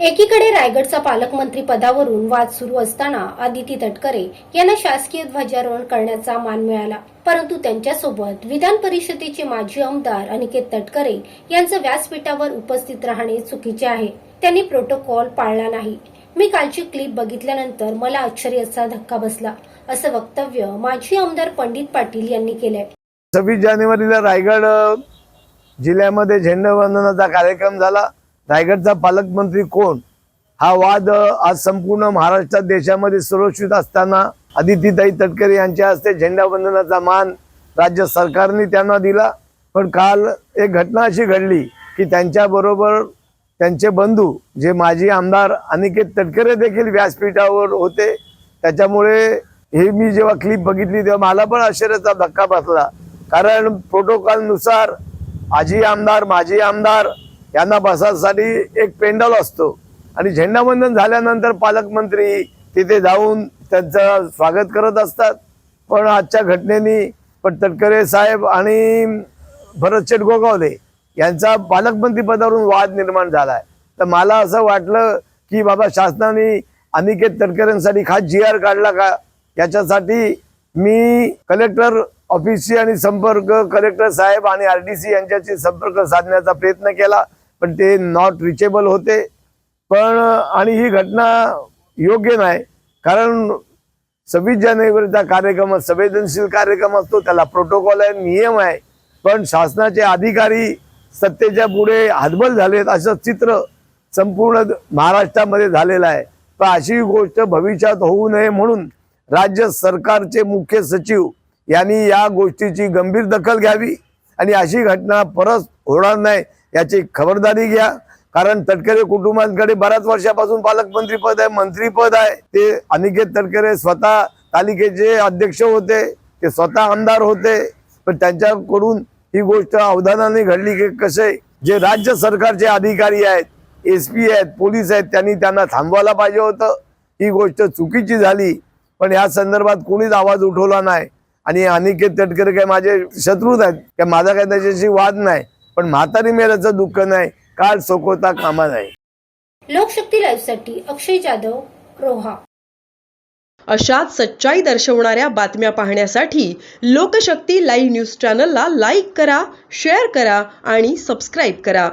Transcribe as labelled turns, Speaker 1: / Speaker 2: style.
Speaker 1: एकीकडे रायगडचा पालकमंत्री पदावरून वाद सुरू असताना आदिती तटकरे यांना शासकीय ध्वजारोहण करण्याचा मान मिळाला. परंतु त्यांच्यासोबत विधान परिषदेचे माजी आमदार अनिकेत तटकरे यांचं व्यासपीठावर उपस्थित राहणे चुकीचे आहे. त्यांनी प्रोटोकॉल पाळला नाही. मी कालची क्लिप बघितल्यानंतर मला आश्चर्याचा धक्का बसला असं वक्तव्य माजी आमदार पंडित पाटील यांनी केलंय.
Speaker 2: सव्वीस जानेवारीला रायगड जिल्ह्यामध्ये जिल्ह्यामध्ये झेंडावंदनाचा कार्यक्रम झाला. रायगडचा पालकमंत्री कोण? हा वाद आज संपूर्ण महाराष्ट्रात देशामध्ये सुरक्षित असताना आदितीताई तटकरे यांच्या हस्ते झेंडावंदनाचा मान राज्य सरकारने त्यांना दिला. पण काल एक घटना अशी घडली की त्यांच्याबरोबर त्यांचे बंधू जे माजी आमदार अनिकेत तटकरे देखील व्यासपीठावर होते. त्याच्यामुळे हे मी जेव्हा क्लिप बघितली तेव्हा मला पण आश्चर्याचा धक्का बसला. कारण प्रोटोकॉलनुसार आजी आमदार माजी आमदार यांना बसासाठी एक पेंडॉल असतो. आणि झेंडावंदन झाल्यानंतर पालकमंत्री तिथे जाऊन त्यांचं स्वागत करत असतात. पण आजच्या घटनेनी पण तटकरे साहेब आणि भरत गोगावले यांचा पालकमंत्री पदावरून वाद निर्माण झालाय. तर मला असं वाटलं की बाबा शासनाने अनिकेत तटकरेंसाठी खास जी आर काढला का? याच्यासाठी मी कलेक्टर ऑफिसशी आणि संपर्क कलेक्टर साहेब आणि आर डी सी यांच्याशी संपर्क साधण्याचा प्रयत्न केला. पण ते नॉट रिचेबल होते. पण आणि ही घटना योग्य नाही. कारण सव्वीस जानेवारीचा कार्यक्रम संवेदनशील कार्यक्रम असतो त्याला प्रोटोकॉल आहे नियम आहे. पण शासनाचे अधिकारी सत्तेच्या पुढे हातबल झालेत असं चित्र संपूर्ण महाराष्ट्रामध्ये झालेलं आहे. तर अशी गोष्ट भविष्यात होऊ नये म्हणून राज्य सरकारचे मुख्य सचिव यांनी या गोष्टीची गंभीर दखल घ्यावी आणि अशी घटना परत होणार नाही. याची खबरदारी घ्या. कारण तटकरे कुटुंबांकडे बऱ्याच वर्षापासून पालकमंत्री पद आहे मंत्री पद आहे. ते अनिकेत तटकरे स्वतः तालिकेचे अध्यक्ष होते. ते स्वतः आमदार होते. पण त्यांच्याकडून ही गोष्ट अवधानाने घडली की कसे जे राज्य सरकारचे अधिकारी आहेत एस पी आहेत पोलीस आहेत त्यांनी त्यांना थांबवायला पाहिजे होतं. ही गोष्ट चुकीची झाली. पण या संदर्भात कोणीच आवाज उठवला नाही. आणि अनिकेत तटकरे काय माझे शत्रूच आहेत काय माझा काय त्याच्याशी वाद नाही. पण म्हातारी मेल्याचं दुःख नाही काळ सोकवता कामा नाही.
Speaker 1: लोकशक्ती लाईव्हसाठी अक्षय जाधव रोहा.
Speaker 3: अशाच सच्चाई दर्शवणाऱ्या बातम्या पाहण्यासाठी लोकशक्ती लाईव्ह न्यूज चॅनलला लाईक करा शेअर करा आणि सबस्क्राईब करा.